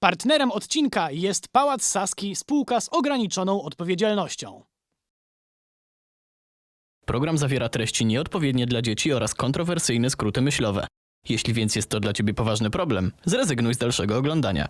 Partnerem odcinka jest Pałac Saski, spółka z ograniczoną odpowiedzialnością. Program zawiera treści nieodpowiednie dla dzieci oraz kontrowersyjne skróty myślowe. Jeśli więc jest to dla ciebie poważny problem, zrezygnuj z dalszego oglądania.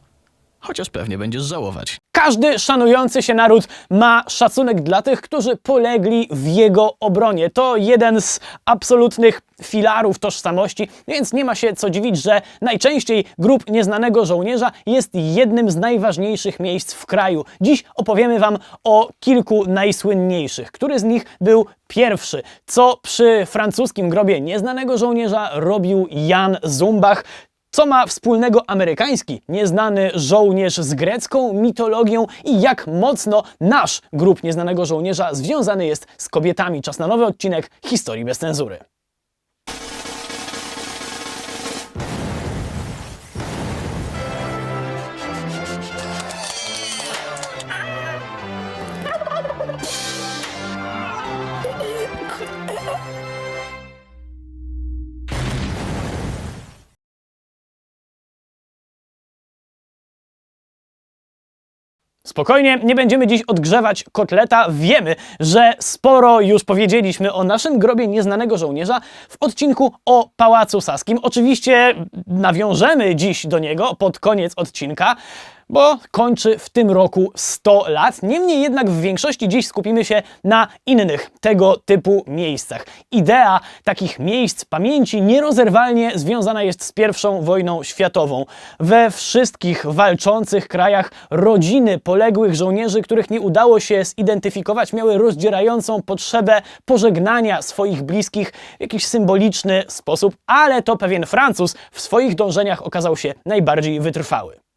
Chociaż pewnie będziesz żałować. Każdy szanujący się naród ma szacunek dla tych, którzy polegli w jego obronie. To jeden z absolutnych filarów tożsamości, więc nie ma się co dziwić, że najczęściej grób nieznanego żołnierza jest jednym z najważniejszych miejsc w kraju. Dziś opowiemy Wam o kilku najsłynniejszych. Który z nich był pierwszy? Co przy francuskim grobie nieznanego żołnierza robił Jan Zumbach? Co ma wspólnego amerykański nieznany żołnierz z grecką mitologią i jak mocno nasz grób nieznanego żołnierza związany jest z kobietami? Czas na nowy odcinek Historii bez cenzury. Spokojnie, nie będziemy dziś odgrzewać kotleta. Wiemy, że sporo już powiedzieliśmy o naszym grobie nieznanego żołnierza w odcinku o Pałacu Saskim. Oczywiście nawiążemy dziś do niego pod koniec odcinka, bo kończy w tym roku 100 lat. Niemniej jednak w większości dziś skupimy się na innych tego typu miejscach. Idea takich miejsc pamięci nierozerwalnie związana jest z I wojną światową. We wszystkich walczących krajach rodziny poległych żołnierzy, których nie udało się zidentyfikować, miały rozdzierającą potrzebę pożegnania swoich bliskich w jakiś symboliczny sposób, ale to pewien Francuz w swoich dążeniach okazał się najbardziej wytrwały.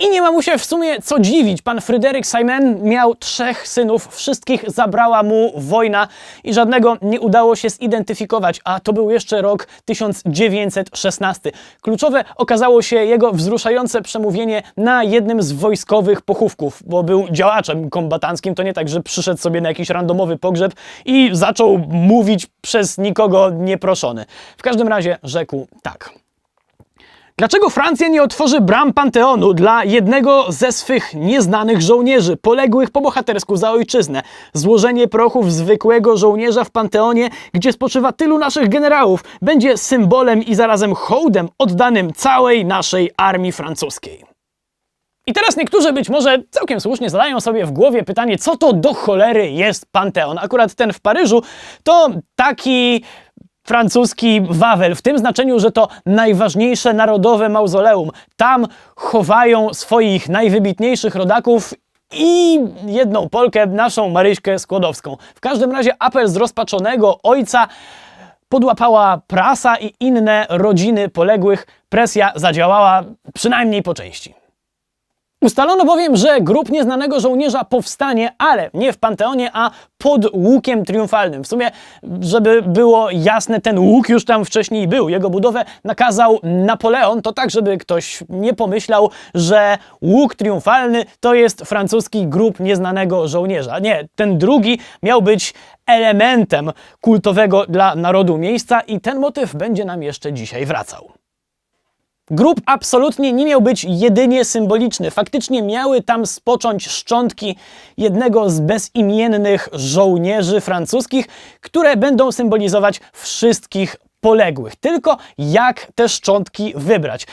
I nie ma mu się w sumie co dziwić. Pan Fryderyk Simon miał trzech synów, wszystkich zabrała mu wojna i żadnego nie udało się zidentyfikować, a to był jeszcze rok 1916. Kluczowe okazało się jego wzruszające przemówienie na jednym z wojskowych pochówków, bo był działaczem kombatanckim, to nie tak, że przyszedł sobie na jakiś randomowy pogrzeb i zaczął mówić przez nikogo nieproszony. W każdym razie rzekł tak. Dlaczego Francja nie otworzy bram Panteonu dla jednego ze swych nieznanych żołnierzy, poległych po bohatersku za ojczyznę? Złożenie prochów zwykłego żołnierza w Panteonie, gdzie spoczywa tylu naszych generałów, będzie symbolem i zarazem hołdem oddanym całej naszej armii francuskiej. I teraz niektórzy być może całkiem słusznie zadają sobie w głowie pytanie, co to do cholery jest Panteon. Akurat ten w Paryżu to taki francuski Wawel, w tym znaczeniu, że to najważniejsze narodowe mauzoleum. Tam chowają swoich najwybitniejszych rodaków i jedną Polkę, naszą Maryśkę Skłodowską. W każdym razie apel zrozpaczonego ojca podłapała prasa i inne rodziny poległych. Presja zadziałała przynajmniej po części. Ustalono bowiem, że grób nieznanego żołnierza powstanie, ale nie w Panteonie, a pod łukiem triumfalnym. W sumie, żeby było jasne, ten łuk już tam wcześniej był. Jego budowę nakazał Napoleon, to tak, żeby ktoś nie pomyślał, że łuk triumfalny to jest francuski grób nieznanego żołnierza. Nie, ten drugi miał być elementem kultowego dla narodu miejsca i ten motyw będzie nam jeszcze dzisiaj wracał. Grób absolutnie nie miał być jedynie symboliczny. Faktycznie miały tam spocząć szczątki jednego z bezimiennych żołnierzy francuskich, które będą symbolizować wszystkich poległych. Tylko jak te szczątki wybrać?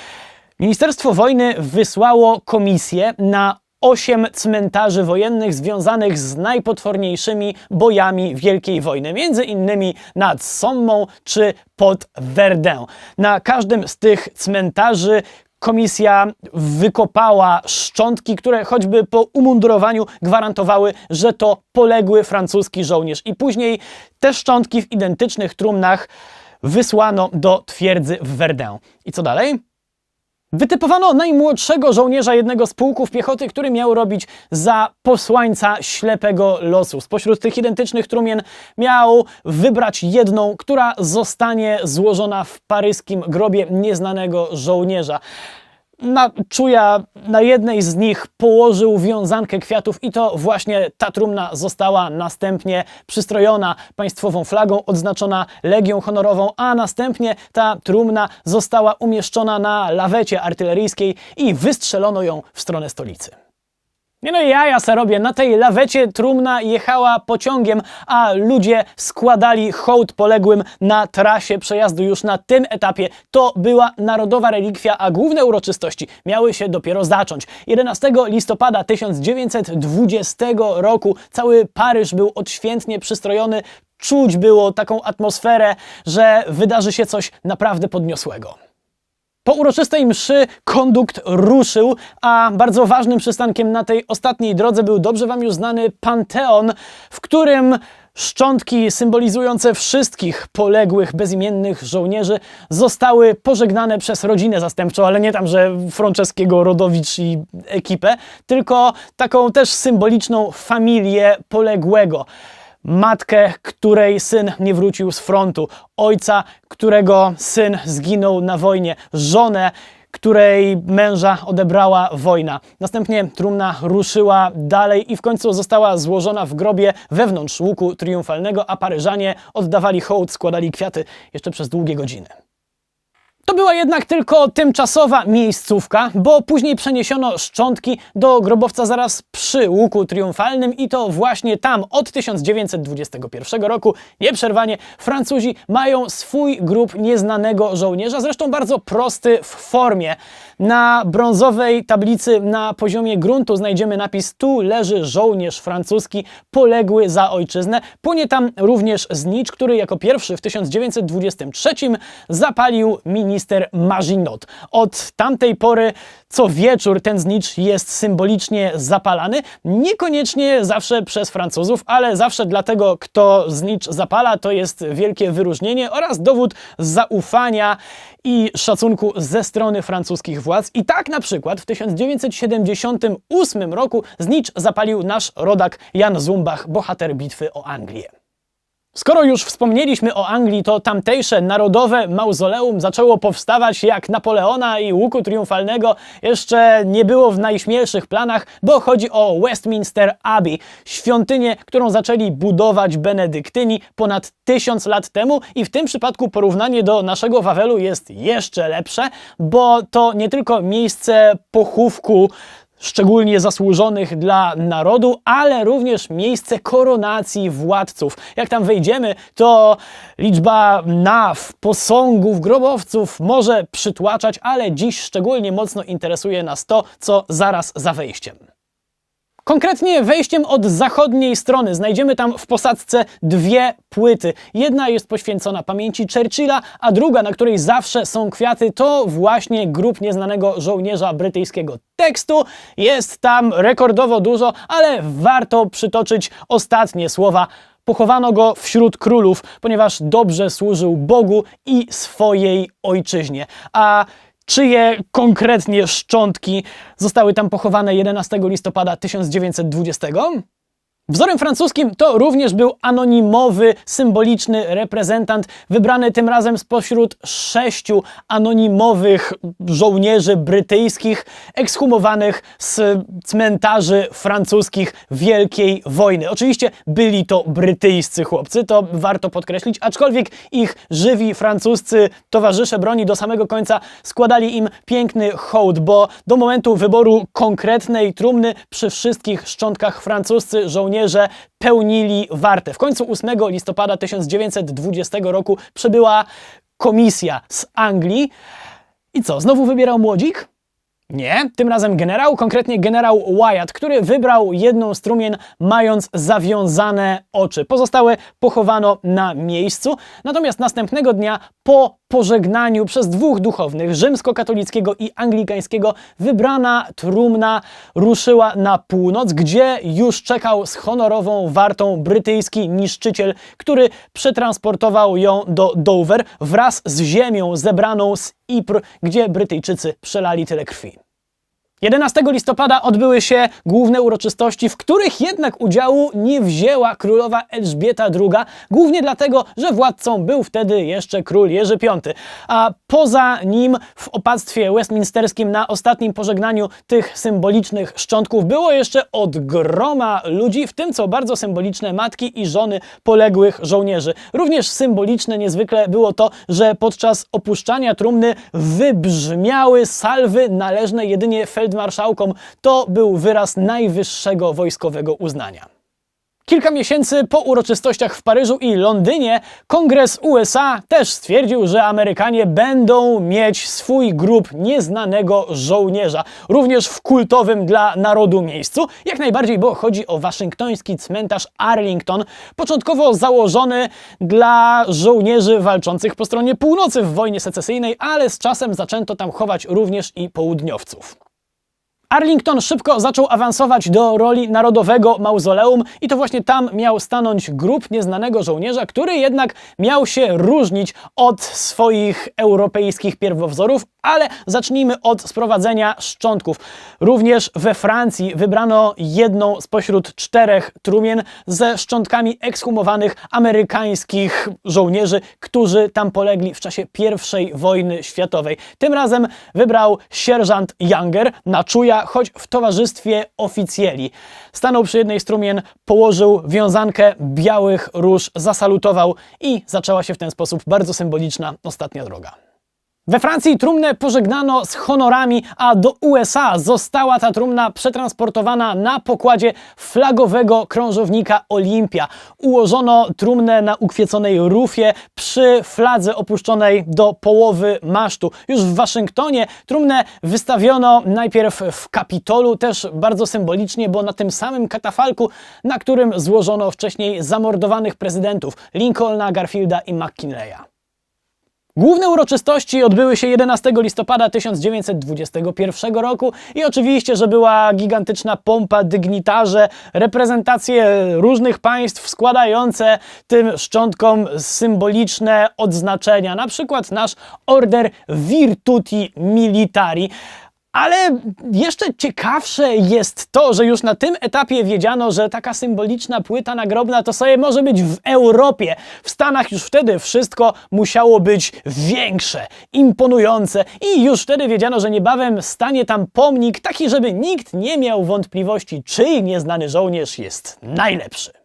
Ministerstwo Wojny wysłało komisję na osiem cmentarzy wojennych związanych z najpotworniejszymi bojami Wielkiej Wojny, między innymi nad Sommą czy pod Verdun. Na każdym z tych cmentarzy komisja wykopała szczątki, które choćby po umundurowaniu gwarantowały, że to poległy francuski żołnierz. I później te szczątki w identycznych trumnach wysłano do twierdzy w Verdun. I co dalej? Wytypowano najmłodszego żołnierza jednego z pułków piechoty, który miał robić za posłańca ślepego losu. Spośród tych identycznych trumien miał wybrać jedną, która zostanie złożona w paryskim grobie nieznanego żołnierza. Na czuja na jednej z nich położył wiązankę kwiatów i to właśnie ta trumna została następnie przystrojona państwową flagą, odznaczona Legią Honorową, a następnie ta trumna została umieszczona na lawecie artyleryjskiej i wystrzelono ją w stronę stolicy. Nie no, jaja se robię. Na tej lawecie trumna jechała pociągiem, a ludzie składali hołd poległym na trasie przejazdu już na tym etapie. To była narodowa relikwia, a główne uroczystości miały się dopiero zacząć. 11 listopada 1920 roku cały Paryż był odświętnie przystrojony. Czuć było taką atmosferę, że wydarzy się coś naprawdę podniosłego. Po uroczystej mszy kondukt ruszył, a bardzo ważnym przystankiem na tej ostatniej drodze był dobrze Wam już znany Panteon, w którym szczątki symbolizujące wszystkich poległych bezimiennych żołnierzy zostały pożegnane przez rodzinę zastępczą, ale nie tam, że Franceskiego, Rodowicz i ekipę, tylko taką też symboliczną familię poległego matkę, której syn nie wrócił z frontu, ojca, którego syn zginął na wojnie, żonę, której męża odebrała wojna. Następnie trumna ruszyła dalej i w końcu została złożona w grobie wewnątrz łuku triumfalnego, a Paryżanie oddawali hołd, składali kwiaty jeszcze przez długie godziny. To była jednak tylko tymczasowa miejscówka, bo później przeniesiono szczątki do grobowca zaraz przy łuku triumfalnym i to właśnie tam od 1921 roku nieprzerwanie Francuzi mają swój grób nieznanego żołnierza, zresztą bardzo prosty w formie. Na brązowej tablicy na poziomie gruntu znajdziemy napis Tu leży żołnierz francuski poległy za ojczyznę. Płynie tam również znicz, który jako pierwszy w 1923 zapalił minister Maginot. Od tamtej pory co wieczór ten znicz jest symbolicznie zapalany. Niekoniecznie zawsze przez Francuzów, ale zawsze dla tego, kto znicz zapala, to jest wielkie wyróżnienie oraz dowód zaufania i szacunku ze strony francuskich władz. I tak na przykład w 1978 roku znicz zapalił nasz rodak Jan Zumbach, bohater bitwy o Anglię. Skoro już wspomnieliśmy o Anglii, to tamtejsze narodowe mauzoleum zaczęło powstawać jak Napoleona i łuku triumfalnego jeszcze nie było w najśmielszych planach, bo chodzi o Westminster Abbey, świątynię, którą zaczęli budować benedyktyni ponad tysiąc lat temu. I w tym przypadku porównanie do naszego Wawelu jest jeszcze lepsze, bo to nie tylko miejsce pochówku szczególnie zasłużonych dla narodu, ale również miejsce koronacji władców. Jak tam wejdziemy, to liczba naw, posągów, grobowców może przytłaczać, ale dziś szczególnie mocno interesuje nas to, co zaraz za wejściem. Konkretnie wejściem od zachodniej strony znajdziemy tam w posadzce dwie płyty. Jedna jest poświęcona pamięci Churchilla, a druga, na której zawsze są kwiaty, to właśnie grób nieznanego żołnierza brytyjskiego tekstu. Jest tam rekordowo dużo, ale warto przytoczyć ostatnie słowa. Pochowano go wśród królów, ponieważ dobrze służył Bogu i swojej ojczyźnie. A czyje konkretnie szczątki zostały tam pochowane 11 listopada 1920? Wzorem francuskim to również był anonimowy, symboliczny reprezentant, wybrany tym razem spośród sześciu anonimowych żołnierzy brytyjskich, ekshumowanych z cmentarzy francuskich Wielkiej Wojny. Oczywiście byli to brytyjscy chłopcy, to warto podkreślić, aczkolwiek ich żywi francuscy towarzysze broni do samego końca składali im piękny hołd, bo do momentu wyboru konkretnej trumny przy wszystkich szczątkach francuscy żołnierze pełnili wartę. W końcu 8 listopada 1920 roku przybyła komisja z Anglii. I co, znowu wybierał młodzik? Nie, tym razem generał, konkretnie generał Wyatt, który wybrał jedną strumien, mając zawiązane oczy. Pozostałe pochowano na miejscu. Natomiast następnego dnia, po pożegnaniu przez dwóch duchownych, rzymskokatolickiego i anglikańskiego, wybrana trumna ruszyła na północ, gdzie już czekał z honorową wartą brytyjski niszczyciel, który przetransportował ją do Dover wraz z ziemią zebraną z Ypres, gdzie Brytyjczycy przelali tyle krwi. 11 listopada odbyły się główne uroczystości, w których jednak udziału nie wzięła królowa Elżbieta II, głównie dlatego, że władcą był wtedy jeszcze król Jerzy V. A poza nim w opactwie westminsterskim na ostatnim pożegnaniu tych symbolicznych szczątków było jeszcze od groma ludzi, w tym co bardzo symboliczne matki i żony poległych żołnierzy. Również symboliczne niezwykle było to, że podczas opuszczania trumny wybrzmiały salwy należne jedynie feldmarszałkom. To był wyraz najwyższego wojskowego uznania. Kilka miesięcy po uroczystościach w Paryżu i Londynie Kongres USA też stwierdził, że Amerykanie będą mieć swój grób nieznanego żołnierza, również w kultowym dla narodu miejscu. Jak najbardziej, bo chodzi o waszyngtoński cmentarz Arlington, początkowo założony dla żołnierzy walczących po stronie północy w wojnie secesyjnej, ale z czasem zaczęto tam chować również i południowców. Arlington szybko zaczął awansować do roli narodowego mauzoleum i to właśnie tam miał stanąć grób nieznanego żołnierza, który jednak miał się różnić od swoich europejskich pierwowzorów, ale zacznijmy od sprowadzenia szczątków. Również we Francji wybrano jedną spośród czterech trumien ze szczątkami ekshumowanych amerykańskich żołnierzy, którzy tam polegli w czasie I wojny światowej. Tym razem wybrał sierżant Younger na czuja, choć w towarzystwie oficjeli. Stanął przy jednej z trumien, położył wiązankę białych róż, zasalutował i zaczęła się w ten sposób bardzo symboliczna ostatnia droga. We Francji trumnę pożegnano z honorami, a do USA została ta trumna przetransportowana na pokładzie flagowego krążownika Olimpia. Ułożono trumnę na ukwieconej rufie przy fladze opuszczonej do połowy masztu. Już w Waszyngtonie trumnę wystawiono najpierw w Kapitolu, też bardzo symbolicznie, bo na tym samym katafalku, na którym złożono wcześniej zamordowanych prezydentów Lincolna, Garfielda i McKinleya. Główne uroczystości odbyły się 11 listopada 1921 roku i oczywiście, że była gigantyczna pompa, dygnitarze, reprezentacje różnych państw składające tym szczątkom symboliczne odznaczenia, na przykład nasz Order Virtuti Militari. Ale jeszcze ciekawsze jest to, że już na tym etapie wiedziano, że taka symboliczna płyta nagrobna to sobie może być w Europie. W Stanach już wtedy wszystko musiało być większe, imponujące i już wtedy wiedziano, że niebawem stanie tam pomnik taki, żeby nikt nie miał wątpliwości, czyj nieznany żołnierz jest najlepszy.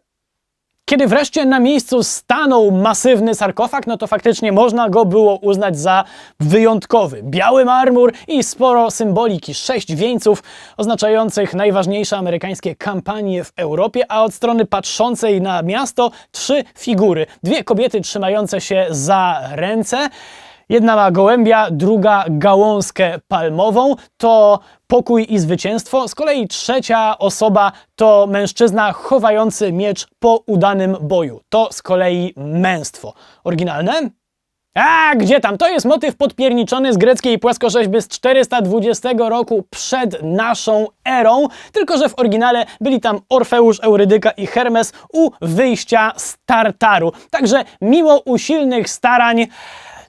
Kiedy wreszcie na miejscu stanął masywny sarkofag, no to faktycznie można go było uznać za wyjątkowy. Biały marmur i sporo symboliki, sześć wieńców oznaczających najważniejsze amerykańskie kampanie w Europie, a od strony patrzącej na miasto trzy figury. Dwie kobiety trzymające się za ręce. Jedna ma gołębia, druga gałązkę palmową. To pokój i zwycięstwo. Z kolei trzecia osoba to mężczyzna chowający miecz po udanym boju. To z kolei męstwo. Oryginalne? A, gdzie tam? To jest motyw podpierniczony z greckiej płaskorzeźby z 420 roku przed naszą erą, tylko że w oryginale byli tam Orfeusz, Eurydyka i Hermes u wyjścia z Tartaru. Także mimo usilnych starań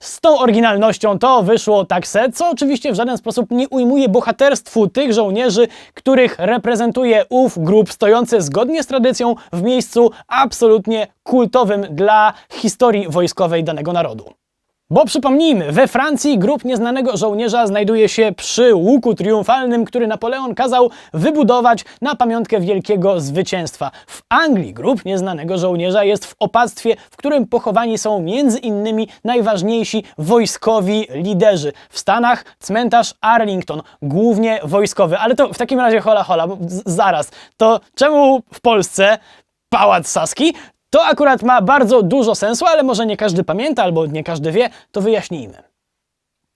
z tą oryginalnością to wyszło tak se, co oczywiście w żaden sposób nie ujmuje bohaterstwu tych żołnierzy, których reprezentuje ów grup stojący zgodnie z tradycją w miejscu absolutnie kultowym dla historii wojskowej danego narodu. Bo przypomnijmy, we Francji grób nieznanego żołnierza znajduje się przy łuku triumfalnym, który Napoleon kazał wybudować na pamiątkę wielkiego zwycięstwa. W Anglii grób nieznanego żołnierza jest w opactwie, w którym pochowani są między innymi najważniejsi wojskowi liderzy. W Stanach cmentarz Arlington, głównie wojskowy. Ale to w takim razie hola hola, zaraz. To czemu w Polsce Pałac Saski? To akurat ma bardzo dużo sensu, ale może nie każdy pamięta albo nie każdy wie, to wyjaśnijmy.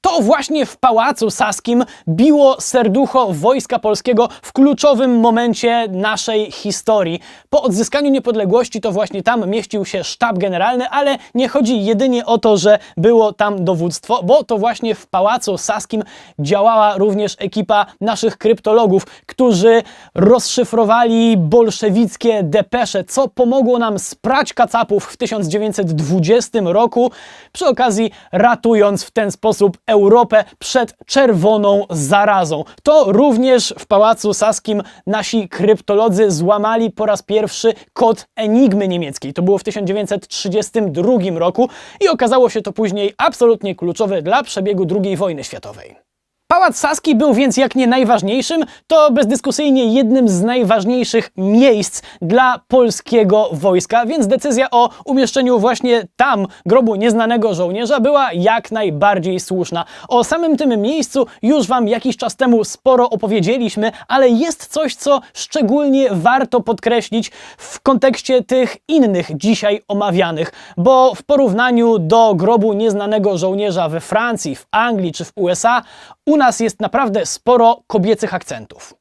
To właśnie w Pałacu Saskim biło serducho Wojska Polskiego w kluczowym momencie naszej historii. Po odzyskaniu niepodległości to właśnie tam mieścił się sztab generalny, ale nie chodzi jedynie o to, że było tam dowództwo, bo to właśnie w Pałacu Saskim działała również ekipa naszych kryptologów, którzy rozszyfrowali bolszewickie depesze, co pomogło nam sprać kacapów w 1920 roku, przy okazji ratując w ten sposób Europę przed czerwoną zarazą. To również w Pałacu Saskim nasi kryptolodzy złamali po raz pierwszy kod Enigmy niemieckiej. To było w 1932 roku i okazało się to później absolutnie kluczowe dla przebiegu II wojny światowej. Pałac Saski był więc jak nie najważniejszym, to bezdyskusyjnie jednym z najważniejszych miejsc dla polskiego wojska, więc decyzja o umieszczeniu właśnie tam grobu nieznanego żołnierza była jak najbardziej słuszna. O samym tym miejscu już Wam jakiś czas temu sporo opowiedzieliśmy, ale jest coś, co szczególnie warto podkreślić w kontekście tych innych dzisiaj omawianych, bo w porównaniu do grobu nieznanego żołnierza we Francji, w Anglii czy w USA, u nas jest naprawdę sporo kobiecych akcentów.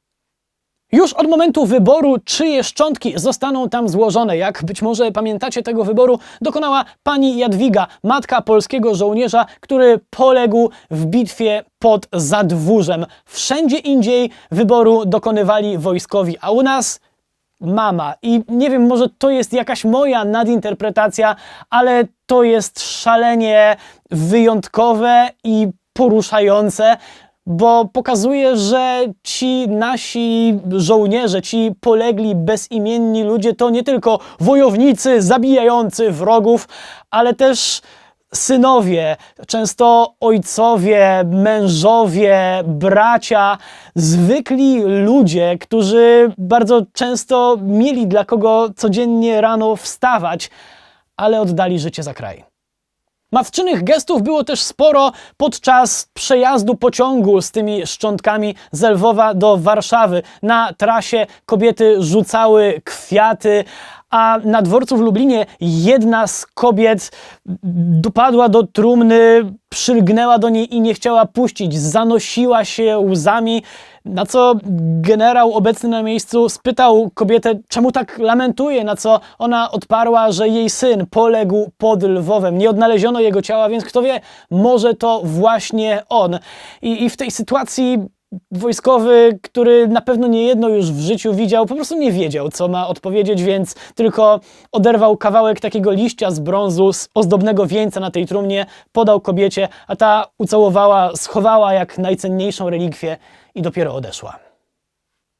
Już od momentu wyboru, czyje szczątki zostaną tam złożone, jak być może pamiętacie tego wyboru, dokonała pani Jadwiga, matka polskiego żołnierza, który poległ w bitwie pod Zadwórzem. Wszędzie indziej wyboru dokonywali wojskowi, a u nas mama. I nie wiem, może to jest jakaś moja nadinterpretacja, ale to jest szalenie wyjątkowe i poruszające, bo pokazuje, że ci nasi żołnierze, ci polegli bezimienni ludzie to nie tylko wojownicy zabijający wrogów, ale też synowie, często ojcowie, mężowie, bracia, zwykli ludzie, którzy bardzo często mieli dla kogo codziennie rano wstawać, ale oddali życie za kraj. Matczynych gestów było też sporo podczas przejazdu pociągu z tymi szczątkami z Lwowa do Warszawy. Na trasie kobiety rzucały kwiaty, a na dworcu w Lublinie jedna z kobiet dopadła do trumny, przylgnęła do niej i nie chciała puścić. Zanosiła się łzami, na co generał obecny na miejscu spytał kobietę, czemu tak lamentuje, na co ona odparła, że jej syn poległ pod Lwowem. Nie odnaleziono jego ciała, więc kto wie, może to właśnie on. I, i w tej sytuacji wojskowy, który na pewno nie jedno już w życiu widział, po prostu nie wiedział, co ma odpowiedzieć, więc tylko oderwał kawałek takiego liścia z brązu, z ozdobnego wieńca na tej trumnie, podał kobiecie, a ta ucałowała, schowała jak najcenniejszą relikwię i dopiero odeszła.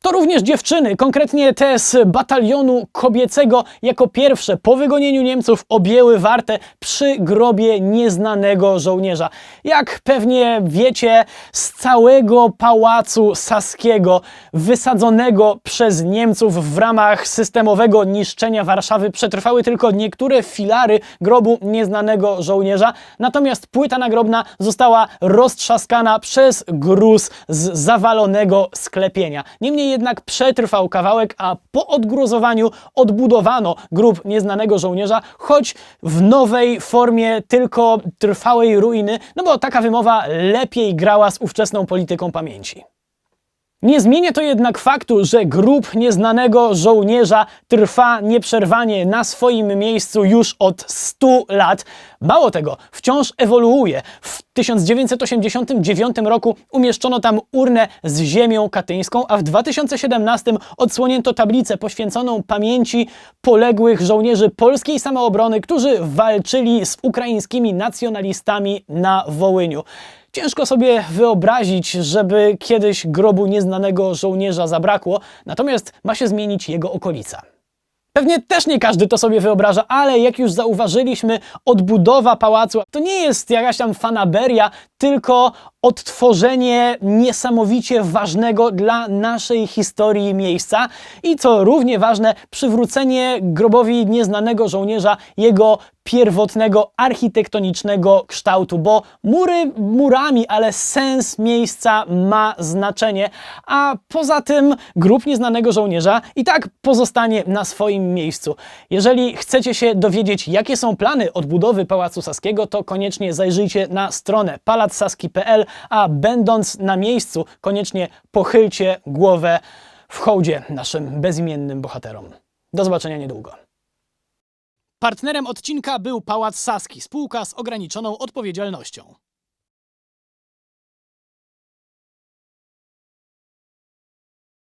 To również dziewczyny, konkretnie te z batalionu kobiecego, jako pierwsze po wygonieniu Niemców objęły wartę przy grobie nieznanego żołnierza. Jak pewnie wiecie, z całego pałacu saskiego, wysadzonego przez Niemców w ramach systemowego niszczenia Warszawy, przetrwały tylko niektóre filary grobu nieznanego żołnierza, natomiast płyta nagrobna została roztrzaskana przez gruz z zawalonego sklepienia. Niemniej jednak przetrwał kawałek, a po odgruzowaniu odbudowano grób nieznanego żołnierza, choć w nowej formie tylko trwałej ruiny, no bo taka wymowa lepiej grała z ówczesną polityką pamięci. Nie zmienia to jednak faktu, że grób nieznanego żołnierza trwa nieprzerwanie na swoim miejscu już od 100 lat. Mało tego, wciąż ewoluuje. W 1989 roku umieszczono tam urnę z ziemią katyńską, a w 2017 odsłonięto tablicę poświęconą pamięci poległych żołnierzy polskiej samoobrony, którzy walczyli z ukraińskimi nacjonalistami na Wołyniu. Ciężko sobie wyobrazić, żeby kiedyś grobu nieznanego żołnierza zabrakło, natomiast ma się zmienić jego okolica. Pewnie też nie każdy to sobie wyobraża, ale jak już zauważyliśmy, odbudowa pałacu to nie jest jakaś tam fanaberia, tylko odtworzenie niesamowicie ważnego dla naszej historii miejsca i co równie ważne, przywrócenie grobowi nieznanego żołnierza jego pierwotnego architektonicznego kształtu, bo mury murami, ale sens miejsca ma znaczenie, a poza tym grób nieznanego żołnierza i tak pozostanie na swoim miejscu. Jeżeli chcecie się dowiedzieć, jakie są plany odbudowy Pałacu Saskiego, to koniecznie zajrzyjcie na stronę palacsaski.pl, a będąc na miejscu, koniecznie pochylcie głowę w hołdzie naszym bezimiennym bohaterom. Do zobaczenia niedługo. Partnerem odcinka był Pałac Saski, spółka z ograniczoną odpowiedzialnością.